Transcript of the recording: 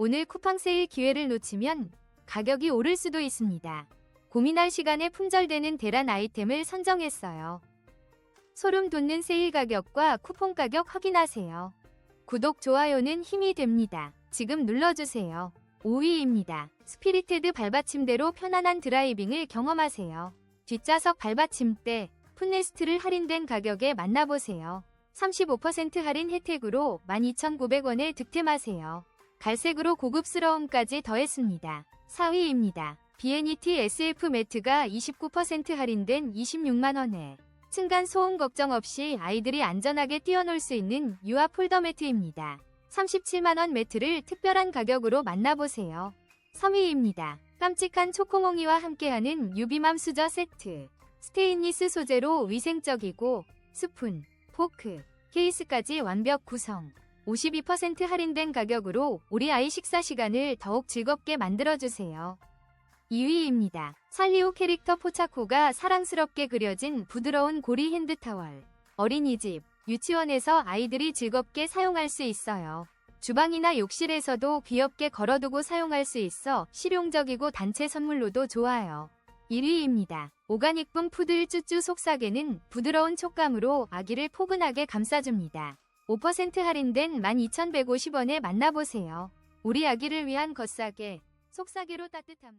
오늘 쿠팡 세일 기회를 놓치면 가격이 오를 수도 있습니다. 고민할 시간에 품절되는 대란 아이템을 선정했어요. 소름 돋는 세일 가격과 쿠폰 가격 확인하세요. 구독, 좋아요는 힘이 됩니다. 지금 눌러주세요. 5위입니다. 스피리테드 발받침대로 편안한 드라이빙을 경험하세요. 뒷좌석 발받침대, 풋레스트를 할인된 가격에 만나보세요. 35% 할인 혜택으로 12,900원에 득템하세요. 갈색으로 고급스러움까지 더했습니다. 4위입니다. 비애니티 SF 매트가 29% 할인된 26만원에 층간 소음 걱정 없이 아이들이 안전하게 뛰어놀 수 있는 유아 폴더 매트입니다. 37만원 매트를 특별한 가격으로 만나보세요. 3위입니다. 깜찍한 초코몽이와 함께하는 유비맘 수저 세트. 스테인리스 소재로 위생적이고 스푼, 포크, 케이스까지 완벽 구성. 52% 할인된 가격으로 우리 아이 식사 시간을 더욱 즐겁게 만들어주세요. 2위입니다. 살리오 캐릭터 포차코가 사랑스럽게 그려진 부드러운 고리 핸드타월. 어린이집, 유치원에서 아이들이 즐겁게 사용할 수 있어요. 주방이나 욕실에서도 귀엽게 걸어두고 사용할 수 있어 실용적이고 단체 선물로도 좋아요. 1위입니다. 오가닉 붐 푸들 쭈쭈 속삭이는 부드러운 촉감으로 아기를 포근하게 감싸줍니다. 5% 할인된 12,150원에 만나보세요. 우리 아기를 위한 겉싸개, 속삭이로 따뜻함.